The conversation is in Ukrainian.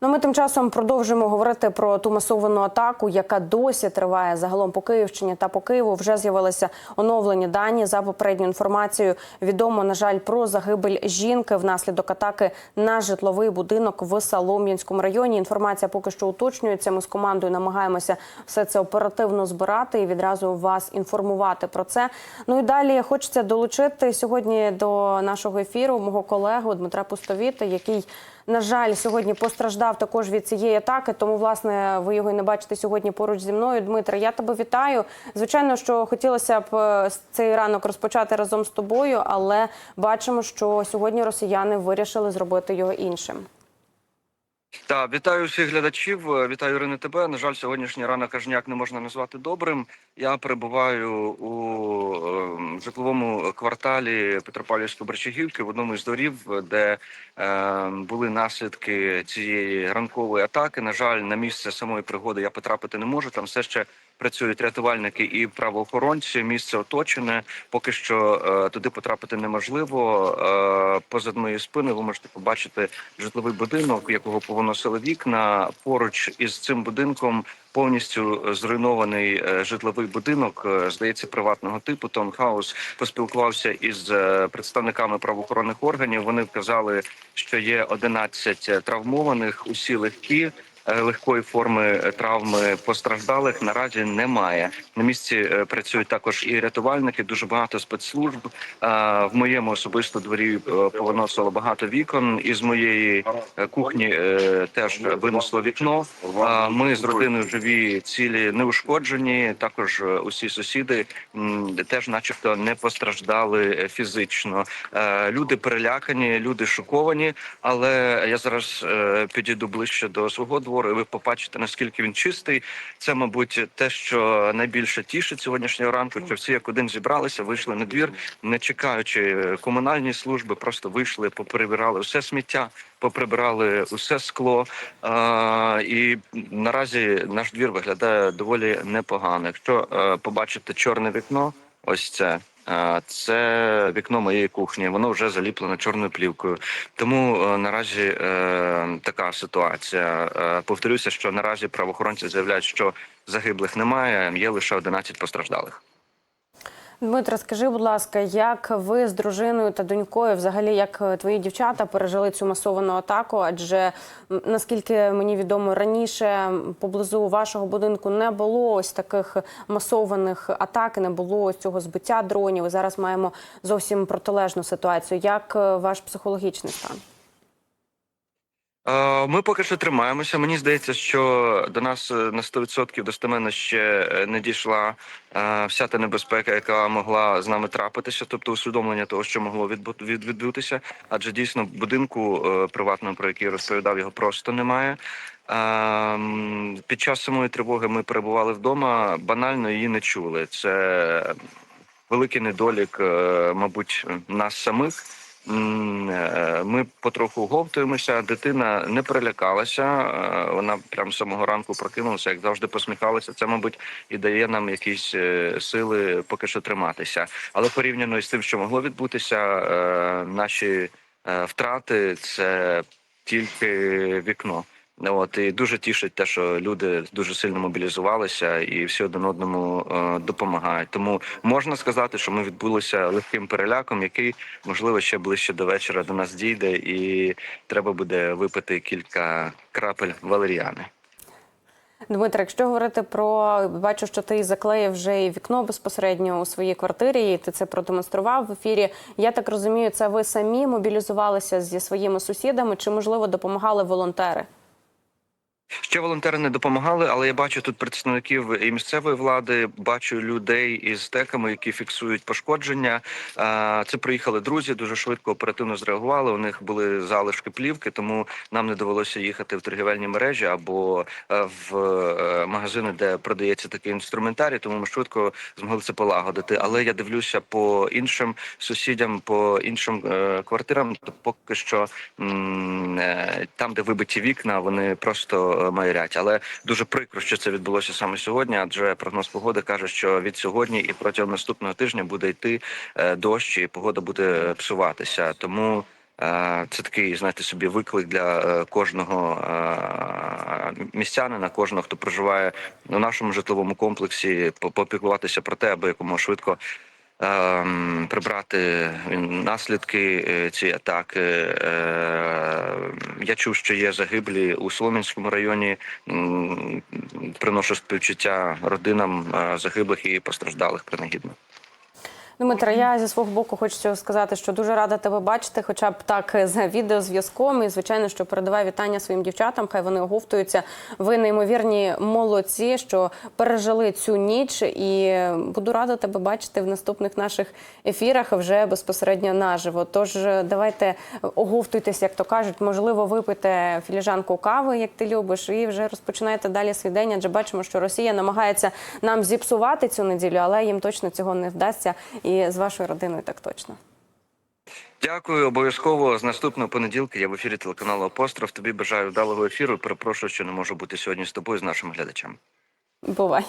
Ну, ми тим часом продовжимо говорити про ту масовану атаку, яка досі триває загалом по Київщині та по Києву. Вже з'явилися оновлені дані за попередньою інформацією. Відомо на жаль про загибель жінки внаслідок атаки на житловий будинок в Солом'янському районі. Інформація поки що уточнюється. Ми з командою намагаємося все це оперативно збирати і відразу вас інформувати про це. Ну і далі хочеться долучити сьогодні до нашого ефіру мого колегу Дмитра Пустовіта, який на жаль, сьогодні постраждав також від цієї атаки. Тому, власне, ви його і не бачите сьогодні поруч зі мною. Дмитре, я тебе вітаю. Звичайно, що хотілося б е, цей ранок розпочати разом з тобою, але бачимо, що сьогодні росіяни вирішили зробити його іншим. Так, вітаю всіх глядачів. е, Вітаю Ірини тебе. На жаль, сьогоднішній ранок аж ніяк не можна назвати добрим. Я перебуваю у е, житловому кварталі Петропавлівської Борчагівки в одному із дворів, де е, були наслідки цієї ранкової атаки. На жаль, на місце самої пригоди я потрапити не можу. Там все ще працюють рятувальники і правоохоронці. Місце оточене. Поки що е, туди потрапити неможливо. Е, позад моєї спини ви можете побачити житловий будинок, якого повиносили вікна. Поруч із цим будинком повністю зруйнований е, житловий будинок. е, Здається, приватного типу. Таунхаус поспілкувався із е, представниками правоохоронних органів. Вони вказали, що є 11 травмованих, усі легкі. Е, Легкої форми е, травми постраждалих наразі немає. На місці е, працюють також і рятувальники. Дуже багато спецслужб. В моєму особисто дворі повиносило багато вікон. Із моєї кухні теж винесло вікно. Ми з родиною живі, цілі неушкоджені. Також усі сусіди теж, начебто, не постраждали фізично. Люди перелякані, люди шоковані. Але я зараз підійду ближче до свого двору. І Ви побачите наскільки він чистий. Це, мабуть, те, що найбільше тішить сьогоднішнього ранку. Що всі як один зібралися, вийшли на двір, не чекаючи е, комунальні служби, просто вийшли, поперебирали все сміття, поприбирали усе скло. А, і наразі наш двір виглядає доволі непогано. Якщо е, побачите чорне вікно, ось це. Це вікно моєї кухні, воно вже заліплено чорною плівкою. Тому е, наразі е, така ситуація. Е, повторюся, що наразі правоохоронці заявляють, що загиблих немає, є лише 11 постраждалих. Дмитро, скажи, будь ласка, як ви з дружиною та донькою, взагалі, як е, твої дівчата пережили цю масовану атаку? Адже наскільки мені відомо раніше поблизу вашого будинку не було ось таких масованих атак, не було ось цього збиття дронів. Зараз маємо зовсім протилежну ситуацію. Як е, ваш психологічний стан? Е, Ми поки що тримаємося. Мені здається, що до нас е, на 100% достеменно ще е, не дійшла вся та небезпека, яка могла з нами трапитися, тобто усвідомлення того, що могло відбу- відбутися. Адже дійсно будинку приватного, про який розповідав, його просто немає. Ем, Під час самої тривоги ми перебували вдома, банально її не чули. Це великий недолік, мабуть, нас самих. Е, Ми потроху говтуємося. Дитина не перелякалася. е, Вона прямо з самого ранку прокинулася, як завжди посміхалася. Це, мабуть, і дає нам якісь е, сили поки що триматися. Але порівняно з тим, що могло відбутися, наші втрати це тільки вікно. От і дуже тішить те, що люди дуже сильно мобілізувалися і всі один одному е, допомагають. Тому можна сказати, що ми відбулися легким переляком, який можливо ще ближче до вечора до нас дійде, і треба буде випити кілька крапель валеріани. Дмитро, якщо говорити про бачу, що ти заклеїв вже і вікно безпосередньо у своїй квартирі, і ти це продемонстрував в ефірі. Я так розумію, це ви самі мобілізувалися зі своїми сусідами, чи можливо допомагали волонтери? Ще волонтери не допомагали, але я бачу тут представників і місцевої влади, бачу людей із теками, які фіксують пошкодження. Це приїхали друзі, дуже швидко оперативно зреагували. У них були залишки плівки, тому нам не довелося їхати в торгівельні мережі або е, в е, магазини, де продається такий інструментарій. Тому ми швидко змогли це полагодити. Але я дивлюся по іншим сусідям, по іншим е, квартирам, то поки що там, де вибиті вікна, вони просто майорять. Але дуже прикро, що це відбулося саме сьогодні, адже прогноз погоди каже, що від сьогодні і протягом наступного тижня буде йти е, дощ, і погода буде псуватися. Тому Е, Це такий, знаєте, собі виклик для е, кожного е, містянина, кожного, хто проживає у нашому житловому комплексі, по- попіклуватися про те, аби якомога швидко прибрати наслідки е, цієї атаки. Е, Я чув, що є загиблі у Соломінському районі. Приношу співчуття родинам е, загиблих і постраждалих принагідно. Дмитро, я зі свого боку хочу сказати, що дуже рада тебе бачити, хоча б так за відеозв'язком. І звичайно, що передавай вітання своїм дівчатам. Хай вони оговтуються. Ви неймовірні молодці, що пережили цю ніч, і буду рада тебе бачити в наступних наших ефірах вже безпосередньо наживо. Тож давайте оговтуйтесь, як то кажуть. Можливо, випийте філіжанку кави, як ти любиш, і вже розпочинаєте далі свій день. Адже бачимо, що Росія намагається нам зіпсувати цю неділю, але їм точно цього не вдасться. І з вашою родиною так точно. Дякую, обов'язково. З наступного понеділка я в ефірі телеканалу Апостроф. Тобі бажаю вдалого ефіру. Перепрошую, що не можу бути сьогодні з тобою, з нашими глядачами. Бувай.